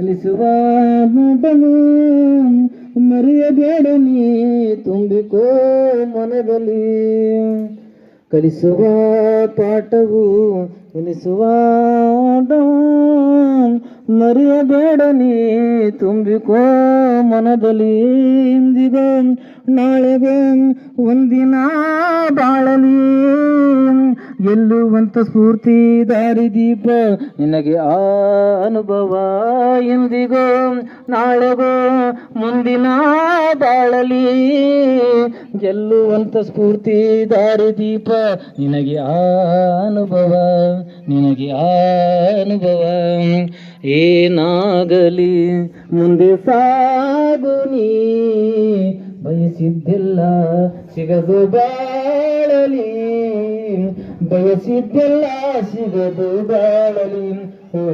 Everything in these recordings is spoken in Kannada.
ಕಲಿಸುವ ಮಗನು, ಮರೆಯಬೇಡ ನೀ, ತುಂಬಿಕೋ ಮನದಲ್ಲಿ. ಕಲಿಸುವ ಪಾಠವು ಕಲಿಸುವ ಮರೆಯಬೇಡ ನೀ, ತುಂಬಿಕೋ ಮನದಲ್ಲಿ. ಇಂದಿಗ ನಾಳೆಗೆ ಒಂದಿನ ಎಲ್ಲುವಂತ ಸ್ಫೂರ್ತಿ ದಾರಿದೀಪ ನಿನಗೆ ಆ ಅನುಭವ ಎಂದಿಗೋ? ನಾಳೆಗೋ, ಮುಂದಿನ ಬಾಳಲಿ. ಗೆಲ್ಲುವಂತ ಸ್ಫೂರ್ತಿ ದಾರಿದೀಪ ನಿನಗೆ ಆ ಅನುಭವ, ನಿನಗೆ ಆ ಅನುಭವ. ಏನಾಗಲಿ, ಮುಂದೆ ಸಾಗು ನೀ. ಬಯಸಿದ್ದೆಲ್ಲ ಸಿಗದು ಬಾಳಲಿ. ಬಯಸಿದ್ದೆಲ್ಲ ಸಿಗದು ಬಾಳಲಿ ಓ,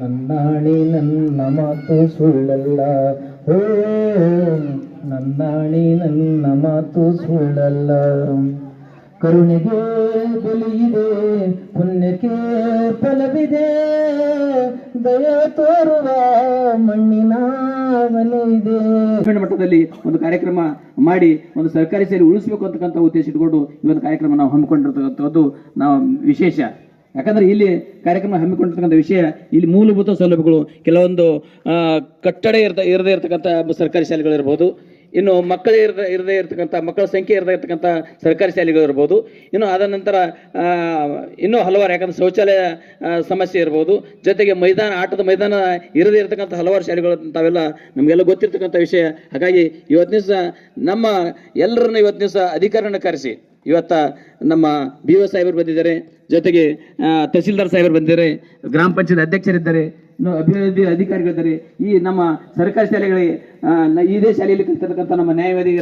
ನನ್ನಾಣಿ ನನ್ನ ಮಾತು ಸುಳ್ಳಲ್ಲ. ಓ, ನನ್ನಾಣಿ ನನ್ನ ಮಾತು ಸುಳ್ಳಲ್ಲ. ಕರುಣೆಗೆ ಬೆಲೆಯಿದೆ, ಪುಣ್ಯಕ್ಕೆ ಫಲವಿದೆ. ದಯ ತೋರುವ ಮಣ್ಣಿನ ಮಟ್ಟದಲ್ಲಿ ಒಂದು ಕಾರ್ಯಕ್ರಮ ಮಾಡಿ, ಒಂದು ಸರ್ಕಾರಿ ಸೇರಿ ಉಳಿಸಬೇಕು ಅಂತಕ್ಕಂಥ ಉದ್ದೇಶ ಇಟ್ಕೊಂಡು ಈ ಒಂದು ಕಾರ್ಯಕ್ರಮ ನಾವು ಹಮ್ಮಿಕೊಂಡಿರ್ತಕ್ಕಂಥದ್ದು ನಾವು ವಿಶೇಷ. ಯಾಕಂದ್ರೆ ಇಲ್ಲಿ ಕಾರ್ಯಕ್ರಮ ಹಮ್ಮಿಕೊಂಡಿರ್ತಕ್ಕಂಥ ವಿಷಯ, ಇಲ್ಲಿ ಮೂಲಭೂತ ಸೌಲಭ್ಯಗಳು, ಕೆಲವೊಂದು ಕಟ್ಟಡ ಇರ್ತ, ಇರದೇ ಇರತಕ್ಕಂಥ ಸರ್ಕಾರಿ ಶಾಲೆಗಳಿರ್ಬೋದು ಇನ್ನು ಮಕ್ಕಳು ಇರದ, ಇರದೇ ಇರತಕ್ಕಂಥ, ಮಕ್ಕಳ ಸಂಖ್ಯೆ ಇರದೇ ಇರತಕ್ಕಂಥ ಸರ್ಕಾರಿ ಶಾಲೆಗಳು ಇರ್ಬೋದು. ಇನ್ನು ಅದ ನಂತರ ಇನ್ನೂ ಹಲವಾರು, ಯಾಕಂದ್ರೆ ಶೌಚಾಲಯ ಸಮಸ್ಯೆ ಇರ್ಬೋದು. ಜೊತೆಗೆ ಮೈದಾನ, ಆಟದ ಮೈದಾನ ಇರದೇ ಇರತಕ್ಕಂಥ ಹಲವಾರು ಶಾಲೆಗಳು ತಾವೆಲ್ಲ ನಮಗೆಲ್ಲ ಗೊತ್ತಿರ್ತಕ್ಕಂಥ ವಿಷಯ. ಹಾಗಾಗಿ ಇವತ್ತಿನ ದಿವಸ ನಮ್ಮ ಎಲ್ಲರನ್ನ ಇವತ್ತಿನ ದಿವಸ ಅಧಿಕಾರನ ಕರೆಸಿ. ಇವತ್ತ ನಮ್ಮ ಬಿ ಒ ಸಾಹೇಬರು ಬಂದಿದ್ದಾರೆ. ಜೊತೆಗೆ ತಹಸೀಲ್ದಾರ್ ಸಾಹೇಬರು ಬಂದಿದ್ದಾರೆ. ಗ್ರಾಮ ಪಂಚಾಯತ್ ಅಧ್ಯಕ್ಷರಿದ್ದಾರೆ. ಅಭಿವೃದ್ಧಿ ಅಧಿಕಾರಿಗಳಿದ್ದಾರೆ ಈ ನಮ್ಮ ಸರ್ಕಾರಿ ಶಾಲೆಗಳಿಗೆ ಇದೇ ಶಾಲೆಯಲ್ಲಿ ಕಲಿತಕ್ಕಂಥ ನಮ್ಮ ನ್ಯಾಯವಾದಿ